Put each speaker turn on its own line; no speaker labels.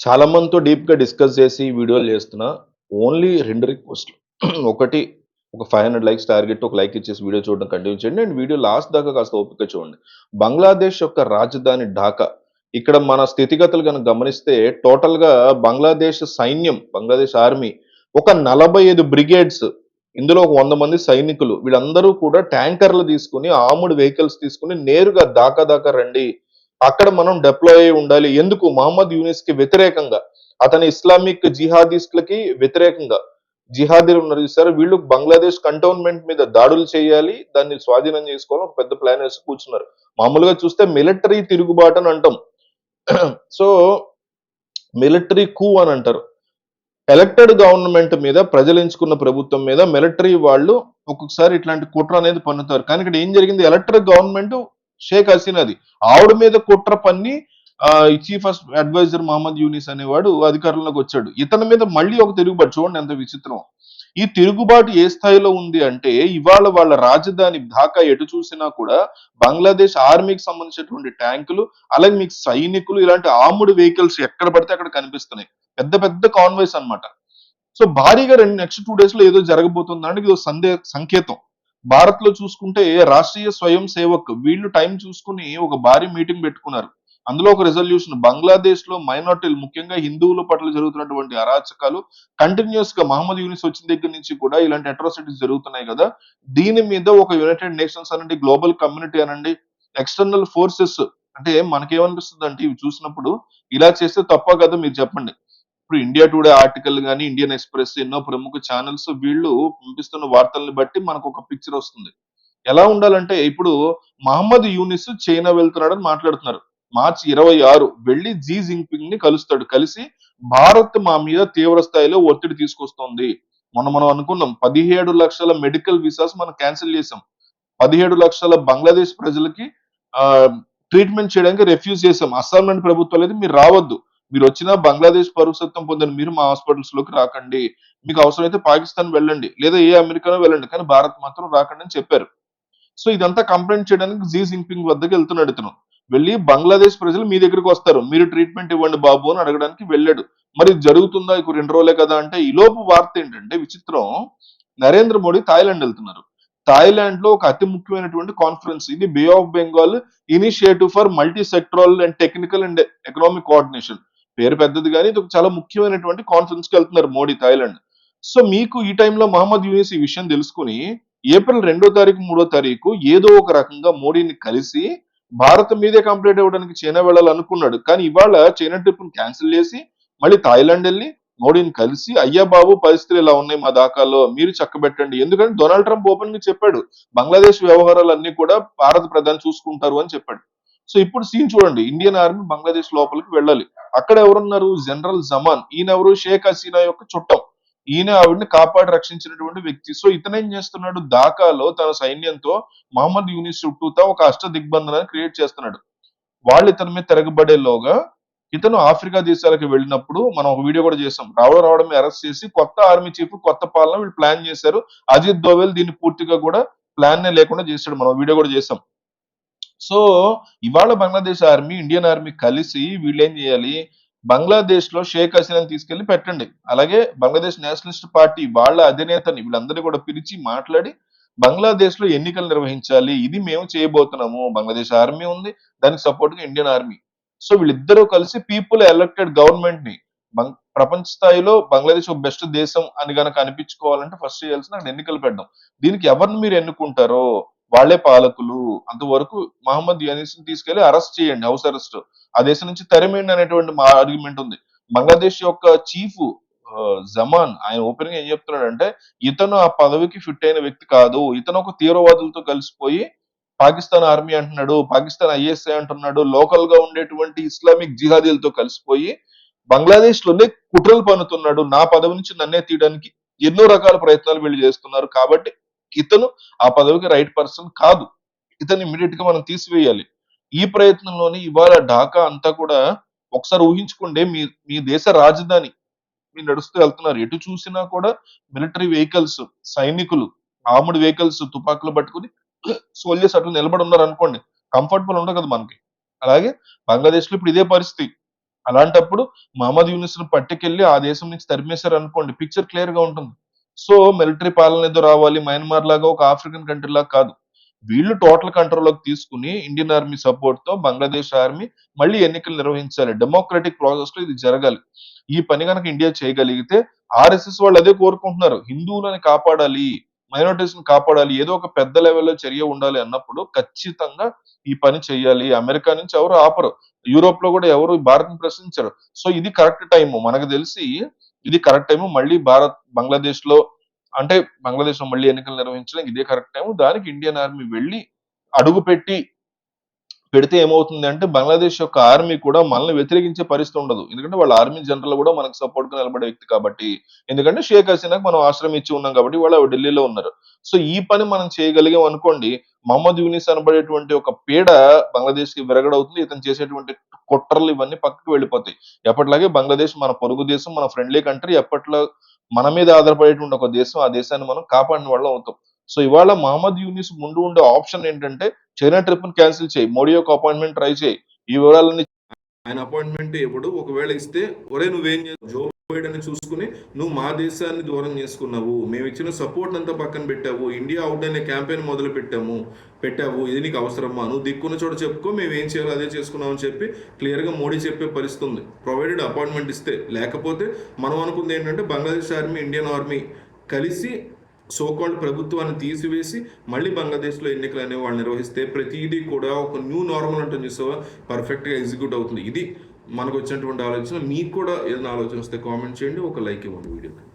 చాలా మందితో డీప్‌గా డిస్కస్ చేసి వీడియోలు చేస్తున్నా. ఓన్లీ రెండు రిక్వెస్ట్‌లు. ఒకటి ఒక 500 లైక్స్ టార్గెట్ ఒక లైక్ ఇచ్చేసి వీడియో చూడడం కంటిన్యూ చేయండి. అండ్ వీడియో లాస్ట్ దాకా కాస్త ఓపిక చూడండి. బంగ్లాదేశ్ యొక్క రాజధాని ఢాకా. ఇక్కడ మన స్థితిగతులు గనక గమనిస్తే టోటల్‌గా బంగ్లాదేశ్ సైన్యం, బంగ్లాదేశ్ ఆర్మీ ఒక 45 బ్రిగేడ్స్ ఇందులో ఒక వంద మంది సైనికులు వీళ్ళందరూ కూడా ట్యాంకర్‌లు తీసుకొని, ఆముడ్ వెహికల్స్ తీసుకొని నేరుగా దాకా దాకా రండి. అక్కడ మనం డిప్లాయ్ అయ్యి ఉండాలి. ఎందుకు? మహమ్మద్ యూనిస్కి వ్యతిరేకంగా. అతని ఇస్లామిక్ జిహాదీస్ట్‌లకి వ్యతిరేకంగా. జిహాదీలు ఉన్నారు సార్ వీళ్ళు బంగ్లాదేశ్ కంటోన్మెంట్ మీద దాడులు చేయాలి. దాన్ని స్వాధీనం చేసుకోవాలని ఒక పెద్ద ప్లాన్ వేసి కూర్చున్నారు. మామూలుగా చూస్తే మిలిటరీ తిరుగుబాటు అని అంటాం. సో మిలిటరీ కూ అని అంటారు. ఎలక్టెడ్ గవర్నమెంట్ మీద ప్రజలు ఎంచుకున్న ప్రభుత్వం మీద మిలిటరీ వాళ్ళు ఒక్కొక్కసారి ఇట్లాంటి కుట్ర అనేది పన్నుతారు. కానీ ఇక్కడ ఏం జరిగింది? ఎలక్టెడ్ గవర్నమెంట్ షేక్ హసీనాది. ఆవిడ మీద కుట్ర పన్ని ఆహ్, చీఫ్ అడ్వైజర్ మహమ్మద్ యూనిస్ అనేవాడు అధికారంలోకి వచ్చాడు. ఇతని మీద మళ్ళీ ఒక తిరుగుబాటు చూడండి ఎంత విచిత్రం. ఈ తిరుగుబాటు ఏ స్థాయిలో ఉంది అంటే ఇవాళ వాళ్ళ రాజధాని ఢాకా ఎటు చూసినా కూడా బంగ్లాదేశ్ ఆర్మీకి సంబంధించినటువంటి ట్యాంకులు, అలాగే మీకు సైనికులు ఇలాంటి ఆముడు వెహికల్స్ ఎక్కడ పడితే అక్కడ కనిపిస్తున్నాయి. పెద్ద పెద్ద కాన్వాయ్స్ అన్నమాట. సో భారీగా రెండు నెక్స్ట్ టూ డేస్లో ఏదో జరగబోతుందంటే ఇది సందేహ సంకేతం. భారత్లో చూసుకుంటే రాష్ట్రీయ స్వయం సేవక్ వీళ్ళు టైం చూసుకొని ఒక భారీ మీటింగ్ పెట్టుకున్నారు. అందులో ఒక రిజల్యూషన్ బంగ్లాదేశ్‌లో మైనార్టీలు ముఖ్యంగా హిందువుల పట్ల జరుగుతున్నటువంటి అరాచకాలు కంటిన్యూస్గా మహమ్మద్ యూనిస్ వచ్చిన దగ్గర నుంచి కూడా ఇలాంటి అట్రాసిటీస్ జరుగుతున్నాయి కదా! దీని మీద ఒక యునైటెడ్ నేషన్స్ అనండి, గ్లోబల్ కమ్యూనిటీ అనండి, ఎక్స్‌టర్నల్ ఫోర్సెస్ అంటే మనకేమనిపిస్తుందంటే ఇవి చూసినప్పుడు ఇలా చేస్తే తప్ప కదా మీరు చెప్పండి. ఇప్పుడు ఇండియా టుడే ఆర్టికల్ గాని, ఇండియన్ ఎక్స్‌ప్రెస్ ఎన్నో ప్రముఖ ఛానల్స్ వీళ్ళు పంపిస్తున్న వార్తల్ని బట్టి మనకు ఒక పిక్చర్ వస్తుంది. ఎలా ఉండాలంటే ఇప్పుడు మహమ్మద్ యూనిస్ చైనా వెళ్తున్నాడని మాట్లాడుతున్నారు. మార్చి 26 వెళ్ళి జీ జిన్‌పింగ్‌ని కలుస్తాడు. కలిసి భారత్ మా మీద తీవ్ర స్థాయిలో ఒత్తిడి తీసుకొస్తోంది. మనం మనం అనుకున్నాం 17 లక్షల మెడికల్ వీసాస్ మనం క్యాన్సిల్ చేసాం. 17 లక్షల బంగ్లాదేశ్ ప్రజలకి ట్రీట్‌మెంట్ చేయడానికి రెఫ్యూజ్ చేసాం. అస్సాం అయితే మీరు రావద్దు. మీరు వచ్చిన బంగ్లాదేశ్ పౌరసత్వం పొందిన మీరు మా హాస్పిటల్స్లోకి రాకండి. మీకు అవసరమైతే పాకిస్తాన్ వెళ్ళండి. లేదా ఏ అమెరికానో వెళ్ళండి. కానీ భారత్ మాత్రం రాకండి అని చెప్పారు. సో ఇదంతా కంప్లైంట్ చేయడానికి జీ జింగ్పింగ్ వద్దకు వెళ్తున్నాడు ఇతను. వెళ్ళి బంగ్లాదేశ్ ప్రజలు మీ దగ్గరికి వస్తారు. మీరు ట్రీట్‌మెంట్ ఇవ్వండి బాబు అని అడగడానికి వెళ్ళాడు. మరి జరుగుతుందా? ఇక రెండు రోజులే కదా! అంటే ఈలోపు వార్త ఏంటంటే విచిత్రం నరేంద్ర మోడీ థాయిలాండ్ వెళ్తున్నారు. థాయిలాండ్‌లో ఒక అతి ముఖ్యమైనటువంటి కాన్ఫరెన్స్ ఇది bay of Bengal initiative for multi sectoral and technical and economic cooperation. పేరు పెద్దది కానీ ఇది ఒక చాలా ముఖ్యమైనటువంటి కాన్ఫరెన్స్‌కి వెళ్తున్నారు మోడీ థాయిలాండ్. సో మీకు ఈ టైంలో మహమ్మద్ యూనిస్ ఈ విషయం తెలుసుకుని ఏప్రిల్ రెండో తారీఖు, మూడో తారీఖు ఏదో ఒక రకంగా మోడీని కలిసి భారత్ మీదే కంప్లీట్ అవ్వడానికి చైనా వెళ్ళాలనుకున్నాడు. కానీ ఇవాళ చైనా ట్రిప్‌ని క్యాన్సిల్ చేసి మళ్ళీ థాయిలాండ్ వెళ్ళి మోడీని కలిసి అయ్యా బాబు పరిస్థితులు ఇలా ఉన్నాయి మా దాకాలో మీరు చక్కబెట్టండి. ఎందుకంటే డొనాల్డ్ ట్రంప్ ఓపెన్గా చెప్పాడు. బంగ్లాదేశ్ వ్యవహారాలన్నీ కూడా భారత ప్రధాని చూసుకుంటారు అని చెప్పాడు. సో ఇప్పుడు సీన్ చూడండి. ఇండియన్ ఆర్మీ బంగ్లాదేశ్ లోపలికి వెళ్ళాలి. అక్కడ ఎవరున్నారు? జనరల్ జమాన్. ఈయనెవరు? షేక్ హసీనా యొక్క చుట్టం. ఈయన ఆవిడని కాపాడి రక్షించినటువంటి వ్యక్తి. సో ఇతనేం చేస్తున్నాడు? ధాకాలో తన సైన్యంతో మహమ్మద్ యూనిస్ చుట్టూతో ఒక అష్ట దిగ్బంధనాన్ని క్రియేట్ చేస్తున్నాడు. వాళ్ళు ఇతని మీద తిరగబడేలోగా ఇతను ఆఫ్రికా దేశాలకు వెళ్ళినప్పుడు మనం ఒక వీడియో కూడా చేసాం. రావడం రావడం అరెస్ట్ చేసి కొత్త ఆర్మీ చీఫ్, కొత్త పాలన వీళ్ళు ప్లాన్ చేశారు. అజిత్ దోవెల్ దీన్ని పూర్తిగా కూడా ప్లాన్ లేకుండా చేశాడు మనం వీడియో కూడా చేసాం. సో ఇవాళ బంగ్లాదేశ్ ఆర్మీ, ఇండియన్ ఆర్మీ కలిసి వీళ్ళేం చేయాలి? బంగ్లాదేశ్లో షేక్ హసీనాని తీసుకెళ్ళి పెట్టండి. అలాగే బంగ్లాదేశ్ నేషనలిస్ట్ పార్టీ వాళ్ళ అధినేతని వీళ్ళందరిని కూడా పిలిచి మాట్లాడి బంగ్లాదేశ్లో ఎన్నికలు నిర్వహించాలి. ఇది మేము చేయబోతున్నాము. బంగ్లాదేశ్ ఆర్మీ ఉంది. దానికి సపోర్ట్‌గా ఇండియన్ ఆర్మీ. సో వీళ్ళిద్దరూ కలిసి పీపుల్ ఎలక్టెడ్ గవర్నమెంట్‌ని ని ప్రపంచ స్థాయిలో బంగ్లాదేశ్ ఒక బెస్ట్ దేశం అని కనుక అనిపించుకోవాలంటే ఫస్ట్ చేయాల్సిన ఎన్నికలు పెట్టడం. దీనికి ఎవరిని మీరు ఎన్నుకుంటారో వాళ్ళే పాలకులు. అంతవరకు మహమ్మద్ యూనిస్‌ని తీసుకెళ్ళి అరెస్ట్ చేయండి. House arrest. ఆ దేశం నుంచి తరిమేయండి అనేటువంటి మా ఆర్గ్యుమెంట్ ఉంది. బంగ్లాదేశ్ యొక్క చీఫ్ జమాన్ ఆయన ఓపెన్‌గా ఏం చెప్తున్నాడంటే ఇతను ఆ పదవికి ఫిట్ అయిన వ్యక్తి కాదు. ఇతను ఒక తీవ్రవాదులతో కలిసిపోయి పాకిస్తాన్ ఆర్మీ అంటున్నాడు. పాకిస్తాన్ ఐఎస్ఐ అంటున్నాడు. లోకల్గా ఉండేటువంటి ఇస్లామిక్ జిహాదీలతో కలిసిపోయి బంగ్లాదేశ్లోనే కుట్రలు పన్నుతున్నాడు. నా పదవి నుంచి నన్నే తీయడానికి ఎన్నో రకాల ప్రయత్నాలు వీళ్ళు చేస్తున్నారు. కాబట్టి ఇతను ఆ పదవికి రైట్ పర్సన్ కాదు. ఇతన్ని ఇమ్మీడియేట్‌గా మనం తీసివేయాలి. ఈ ప్రయత్నంలోని ఇవాళ ఢాకా అంతా కూడా ఒకసారి ఊహించుకోండి మీ మీ దేశ రాజధాని మీరు నడుస్తూ వెళ్తున్నారు. ఎటు చూసినా కూడా మిలిటరీ వెహికల్స్, సైనికులు, ఆర్మ్డ్ వెహికల్స్ తుపాకులు పట్టుకొని సోల్జర్స్ అటు నిలబడి ఉన్నారు అనుకోండి కంఫర్టబుల్ ఉండదు కదా మనకి. అలాగే బంగ్లాదేశ్లో ఇప్పుడు ఇదే పరిస్థితి. అలాంటప్పుడు మహమ్మద్ యూనిస్ను పట్టుకెళ్ళి ఆ దేశం నుంచి తరిమేశారు అనుకోండి పిక్చర్ క్లియర్గా ఉంటుంది సో మిలిటరీ పాలన ఏదో రావాలి మయన్మార్ లాగా ఒక ఆఫ్రికన్ కంట్రీ లాగా కాదు. వీళ్ళు టోటల్ కంట్రోల్లోకి తీసుకుని ఇండియన్ ఆర్మీ సపోర్ట్తో బంగ్లాదేశ్ ఆర్మీ మళ్ళీ ఎన్నికలు నిర్వహించాలి. డెమోక్రటిక్ ప్రాసెస్లో ఇది జరగాలి. ఈ పని కనుక ఇండియా చేయగలిగితే ఆర్ఎస్ఎస్ వాళ్ళు అదే కోరుకుంటున్నారు. హిందువులని కాపాడాలి మైనారిటీస్ని కాపాడాలి ఏదో ఒక పెద్ద లెవెల్లో చర్య ఉండాలి అన్నప్పుడు ఖచ్చితంగా ఈ పని చేయాలి. అమెరికా నుంచి ఎవరు ఆపరు. యూరోప్లో కూడా ఎవరు భారత్ ప్రశ్నించరు. సో ఇది కరెక్ట్ టైం మనకు తెలిసి ఇది కరెక్ట్ టైం మళ్ళీ భారత్ బంగ్లాదేశ్లో అంటే బంగ్లాదేశ్లో మళ్ళీ ఎన్నికలు నిర్వహించడానికి ఇదే కరెక్ట్ టైం దానికి ఇండియన్ ఆర్మీ వెళ్ళి అడుగు పెట్టి పెడితే ఏమవుతుంది అంటే బంగ్లాదేశ్ యొక్క ఆర్మీ కూడా మనల్ని వ్యతిరేకించే పరిస్థితి ఉండదు. ఎందుకంటే వాళ్ళ ఆర్మీ జనరల్ కూడా మనకు సపోర్ట్గా నిలబడే వ్యక్తి కాబట్టి. ఎందుకంటే షేక్ హసీనాకు మనం ఆశ్రయం ఇచ్చి ఉన్నాం కాబట్టి వాళ్ళు ఢిల్లీలో ఉన్నారు. సో ఈ పని మనం చేయగలిగాం అనుకోండి మహమ్మద్ యూనిస్ అనబడేటువంటి ఒక పీడ బంగ్లాదేశ్కి విరగడవుతుంది. ఇతను చేసేటువంటి కుట్రలు ఇవన్నీ పక్కకు వెళ్ళిపోతాయి. ఎప్పటిలాగే బంగ్లాదేశ్ మన పొరుగు దేశం మన ఫ్రెండ్లీ కంట్రీ ఎప్పట్లో మన మీద ఆధారపడేటువంటి ఒక దేశం ఆ దేశాన్ని మనం కాపాడిన వాళ్ళం అవుతాం. సో ఇవాళ మహమ్మద్ యూనిస్ ముందు ఉండే ఆప్షన్ ఏంటంటే చైనా ట్రిప్ని క్యాన్సిల్ చేయి మోడీ యొక్క అపాయింట్మెంట్ ట్రై చేయి. ఈ వివరాలన్నీ
ఆయన అపాయింట్మెంట్ ఇవ్వడు ఒకవేళ ఇస్తే ఒరే నువ్వేం జో పోయాడని చూసుకుని నువ్వు మా దేశాన్ని దూరం చేసుకున్నావు. మేము ఇచ్చిన సపోర్ట్ అంతా పక్కన పెట్టావు. ఇండియా అవుట్ అనే క్యాంపెయిన్ మొదలు పెట్టాము. పెట్టావు. ఇది నీకు అవసరమా? నువ్వు దిక్కున్న చోట చెప్పుకో. మేము ఏం చేయాలో అదే చేసుకున్నాం అని చెప్పి క్లియర్గా మోడీ చెప్పే పరిస్థితి ఉంది. ప్రొవైడెడ్ అపాయింట్మెంట్ ఇస్తే. లేకపోతే మనం అనుకుంది ఏంటంటే Bangladesh army Indian army so called so called ప్రభుత్వాన్ని తీసివేసి మళ్ళీ బంగ్లాదేశ్లో ఎన్నికలు అనేవి వాళ్ళు నిర్వహిస్తే ప్రతిదీ కూడా ఒక న్యూ నార్మల్ అంటే చూసావా? పర్ఫెక్ట్గా ఎగ్జిక్యూట్ అవుతుంది. ఇది మనకు వచ్చినటువంటి ఆలోచన మీకు కూడా ఏదైనా ఆలోచన వస్తే కామెంట్ చేయండి ఒక లైక్ ఇవ్వండి వీడియోకి.